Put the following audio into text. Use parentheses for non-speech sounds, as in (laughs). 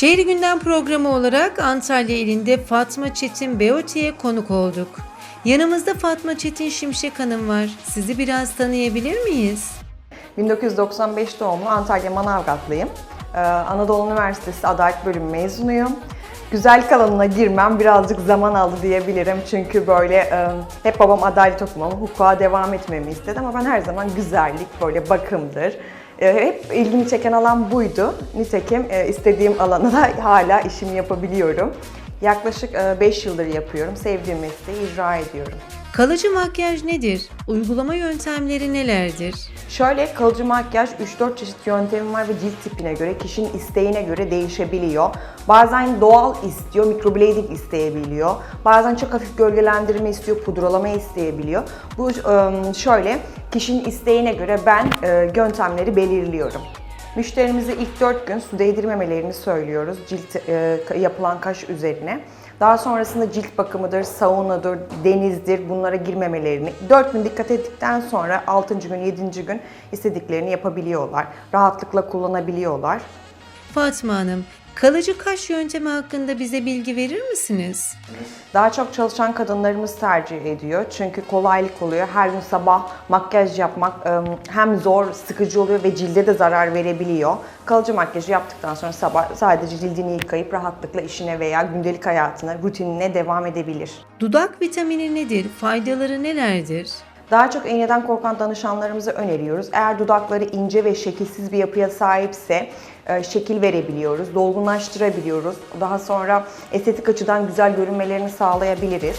Şehir Gündem programı olarak Antalya ilinde Fatma Çetin Beoti'ye konuk olduk. Yanımızda Fatma Çetin Şimşek Hanım var. Sizi biraz tanıyabilir miyiz? 1995 doğumlu Antalya Manavgatlıyım. Ee, Anadolu Üniversitesi Adalet Bölümü mezunuyum. Güzellik alanına girmem birazcık zaman aldı diyebilirim. Çünkü böyle e, hep babam adalet okumamı, hukuka devam etmemi istedi ama ben her zaman güzellik, böyle bakımdır. E, Hep ilgimi çeken alan buydu. Nitekim e, istediğim alanda da (laughs) hala işimi yapabiliyorum. Yaklaşık 5 yıldır yapıyorum. Sevdiğim mesleği icra ediyorum. Kalıcı makyaj nedir? Uygulama yöntemleri nelerdir? Şöyle kalıcı makyaj 3-4 çeşit yöntemim var ve cilt tipine göre, kişinin isteğine göre değişebiliyor. Bazen doğal istiyor, microblading isteyebiliyor. Bazen çok hafif gölgelendirme istiyor, pudralama isteyebiliyor. Bu ıı, şöyle, kişinin isteğine göre ben ıı, yöntemleri belirliyorum. Müşterimize ilk 4 gün su değdirmemelerini söylüyoruz cilt ıı, yapılan kaş üzerine. Daha sonrasında cilt bakımıdır, saunadır, denizdir bunlara girmemelerini 4 gün dikkat ettikten sonra 6. gün 7. gün istediklerini yapabiliyorlar. Rahatlıkla kullanabiliyorlar. Fatma Hanım, kalıcı kaş yöntemi hakkında bize bilgi verir misiniz? Daha çok çalışan kadınlarımız tercih ediyor. Çünkü kolaylık oluyor. Her gün sabah makyaj yapmak ım, hem zor, sıkıcı oluyor ve cilde de zarar verebiliyor. Kalıcı makyajı yaptıktan sonra sabah sadece cildini yıkayıp rahatlıkla işine veya gündelik hayatına, rutinine devam edebilir. Dudak vitamini nedir? Faydaları nelerdir? Daha çok iğneden korkan danışanlarımıza öneriyoruz. Eğer dudakları ince ve şekilsiz bir yapıya sahipse e, şekil verebiliyoruz, dolgunlaştırabiliyoruz. Daha sonra estetik açıdan güzel görünmelerini sağlayabiliriz.